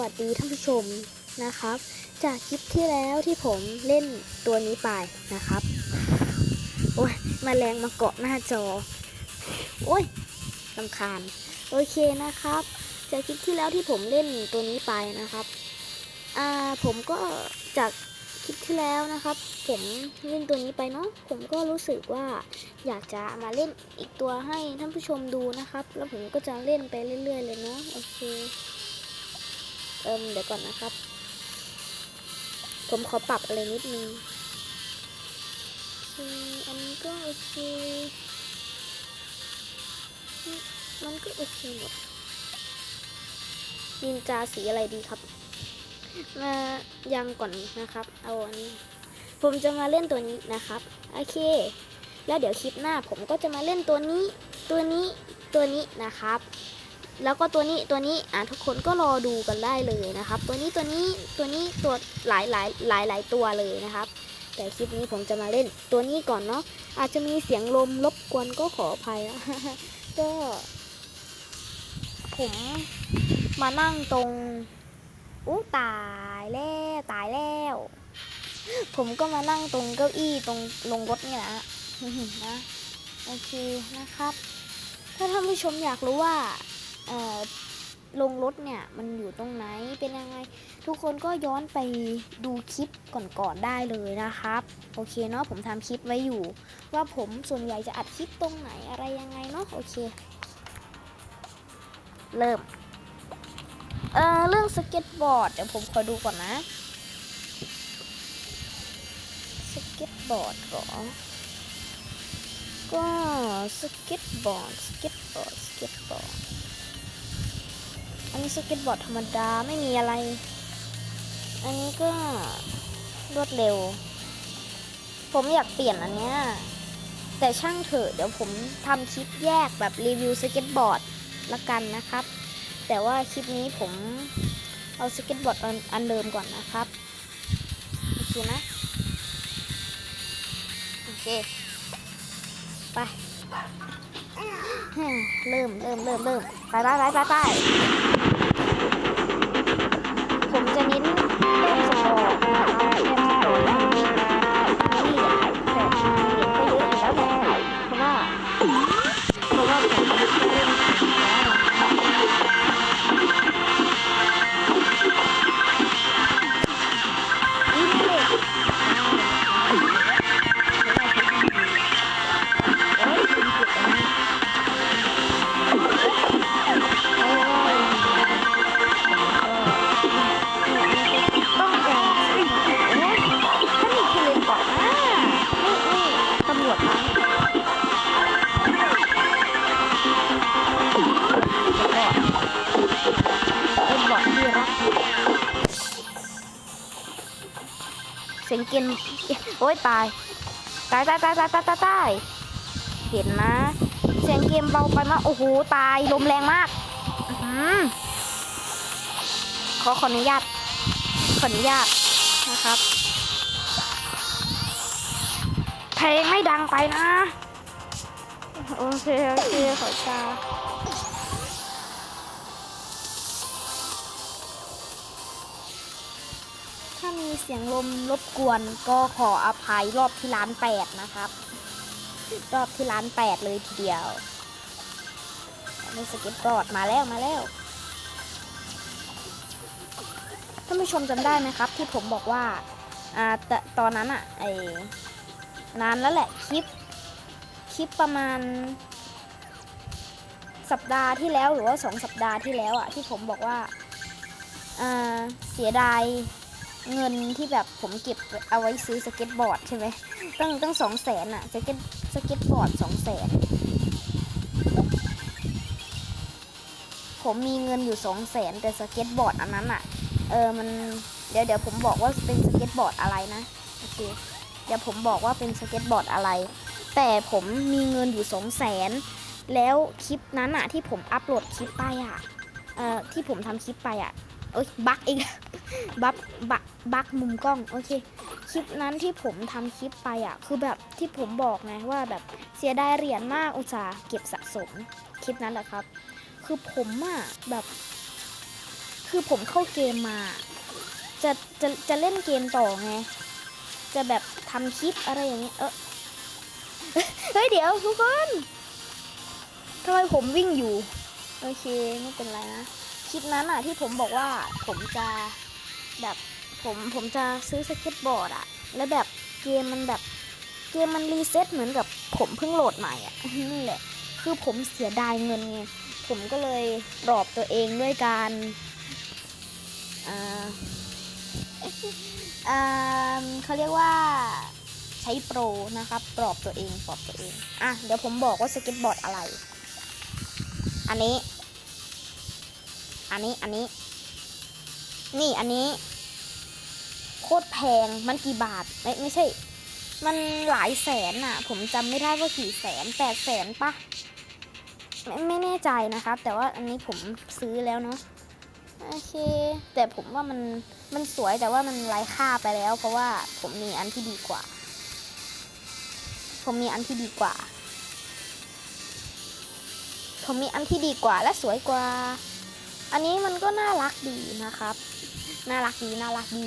วัสดีท่านผู้ชมนะครับ จากคลิปที่แล้วที่ผมเล่นตัวนี้ไปนะครับ โอ้ยมแมลงมาเกาะหน้าจอ โอ้ยลำคาญ โอเคนะครับ จากคลิปที่แล้วที่ผมเล่นตัวนี้ไปนะครับ อ่าผมก็จากคลิปที่แล้วนะครับ ผมเล่นตัวนี้ไปเนาะผมก็รู้สึกว่าอยากจะมาเล่นอีกตัวให้ท่านผู้ชมดูนะครับ แล้วผมก็จะเล่นไปเรื่อย ๆ เลยเนาะโอเค เอิมเดี๋ยวก่อนนะครับ ผมขอปรับอะไรนิดนึงอันนี้ก็โอเค มันก็โอเคหมดนินจาสีอะไรดีครับ มายังก่อนนะครับ เอาอันนี้ ผมจะมาเล่นตัวนี้นะครับ โอเค แล้วเดี๋ยวคลิปหน้าผมก็จะมาเล่นตัวนี้ ตัวนี้ ตัวนี้นะครับ แล้วก็ตัวนี้ตัวนี้อะทุกคนก็รอดูกันได้เลยนะครับ ตัวนี้ตัวนี้ตัวนี้ตัวหลายหลายหลายหลายตัวเลยนะครับ แต่คลิปนี้ผมจะมาเล่นตัวนี้ก่อนเนาะอาจจะมีเสียงลมรบกวนก็ขออภัยนะก็ผมมานั่งตรงอู้ตายแล้วตายแล้ว ผมก็มานั่งตรงเก้าอี้ตรงลงรถนี่แหละนะโอเคนะครับ ถ้าท่านผู้ชมอยากรู้ว่า ลงรถเนี่ยมันอยู่ตรงไหนเป็นยังไง ทุกคนก็ย้อนไปดูคลิปก่อนๆได้เลยนะครับ โอเคเนาะผมทำคลิปไว้อยู่ ว่าผมส่วนใหญ่จะอัดคลิปตรงไหนอะไรยังไงเนาะโอเค เริ่มเออเรื่องสเก็ตบอร์ดเดี๋ยวผมขอดูก่อนนะสเก็ตบอร์ดเหรอก็สเก็ตบอร์ดสเก็ตบอร์ดสเก็ตบอร์ด นี้สเก็ตบอร์ดธรรมดาไม่มีอะไร อันนี้ก็รวดเร็ว ผมอยากเปลี่ยนอันเนี้ย แต่ช่างเถอะเดี๋ยวผมทำคลิปแยกแบบรีวิวสเก็ตบอร์ดละกันนะครับ แต่ว่าคลิปนี้ผมเอาสเก็ตบอร์ดอันอันเดิมก่อนนะครับ โอเคนะ โอเค ไป เริ่มเริ่มเริ่มเริ่มไปไปไปไปไป น้น กมโอ้ยตายตายตายตายตายตายตายตายเห็นนะเสียงเกมเบาไปมากโอ้โหตายลมแรงมากขอขออนุญาตขออนุญาตนะครับเพลงไม่ดังไปนะ โอเคโอเคขอจา ถ้ามีเสียงลมรบกวนก็ขออภัยรอบที่ร้านแปดนะครับ รอบที่ร้านแปดเลยทีเดียวอันนี้สเก็ตบอร์ดมาแล้วมาแล้วท่านผู้ชมจำได้ไหมครับ ที่ผมบอกว่าอ่าแต่ตอนนั้นอะไอนานแล้วแหละคลิปคลิปประมาณ สัปดาห์ที่แล้วหรือว่าสองสัปดาห์ที่แล้วอะที่ผมบอกว่าอ่าเสียดาย เงินที่แบบผมเก็บเอาไว้ซื้อสเก็ตบอร์ดใช่ไหมตั้งตั้งสองแสนอะสเก็ตสเก็ตบอร์ดสองแสนผมมีเงินอยู่สองแสนแต่สเก็ตบอร์ดอันนั้นอะเออมันเดี๋ยวเดี๋ยวผมบอกว่าเป็นสเก็ตบอร์ดอะไรนะโอเคเดี๋ยวผมบอกว่าเป็นสเก็ตบอร์ดอะไร แต่ผมมีเงินอยู่สองแสนแล้วคลิปนั้นอะที่ผมอัปโหลดคลิปไปอะเอ่อที่ผมทำคลิปไปอะเอ้ยบั๊กอีก บั๊กบั๊กบักมุมกล้องโอเคคลิปนั้นที่ผมทำคลิปไปอะ คือแบบที่ผมบอกไงว่าแบบเสียดายเหรียญมากอุตส่าห์เก็บสะสมคลิปนั้นแหละครับ คือผมอะแบบ คือผมเข้าเกมมาจะจะจะเล่นเกมต่อไง จะแบบทำคลิปอะไรอย่างเงี้ยเออเฮ้ยเดี๋ยวทุกคนทำไมผมวิ่งอยู่ โอเคไม่เป็นไรนะ คลิปนั้นอะที่ผมบอกว่าผมจะ แบบผมผมจะซื้อสเก็ตบอร์ดอะแล้วแบบเกมมันแบบเกมมันรีเซ็ตเหมือนกับผมเพิ่งโหลดใหม่อะนั่แหละ คือผมเสียดายเงินไงผมก็เลยปลอบตัวเองด้วยการอ่าอ่าเขาเรียกว่าใช้โปรนะครับปลอบตัวเองปลอบตัวเอง อะ เดี๋ยวผมบอกว่าสเก็ตบอร์ดอะไร อันนี้ อันนี้ อันนี้ นี่ อันนี้ โคตรแพงมันกี่บาทไม่ไม่ใช่ มันหลายแสนน่ะผมจำไม่ได้ว่ากี่แสนแปดแสนปะไม่ไม่แน่ใจนะครับ แต่ว่าอันนี้ผมซื้อแล้วเนาะโอเค แต่ผมว่ามันมันสวยแต่ว่ามันไร้ค่าไปแล้ว เพราะว่าผมมีอันที่ดีกว่า ผมมีอันที่ดีกว่า ผมมีอันที่ดีกว่าและสวยกว่า อันนี้มันก็น่ารักดีนะครับ น่ารักดีน่ารักดี